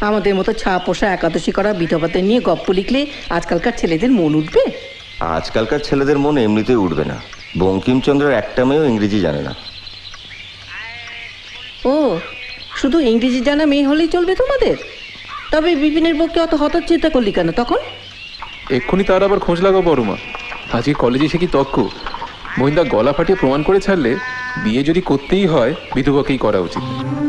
আমাদের মতো ছা পোষা একাদশী করা বিধবাদের নিয়ে গপ্প লিখলে আজকালকার ছেলেদের মন উঠবে? আজকালকার ছেলেদের মন এমনিতেই উঠবে না। বঙ্কিমচন্দ্রের একটা মেয়েও ইংরেজি জানে না। ও শুধু ইংরেজি জানা মেয়ে হলেই চলবে তোমাদের? তবে বিপিনের পক্ষে অত হতচিন্তা করলি কেন তখন? এক্ষুনি তার আবার খোঁজ লাগাও বড়মা। আজকে কলেজে সে কি তক্ক? মহিন্দা গলা ফাটিয়ে প্রমাণ করে ছাড়লে বিয়ে যদি করতেই হয় বিধবাকেই করা উচিত।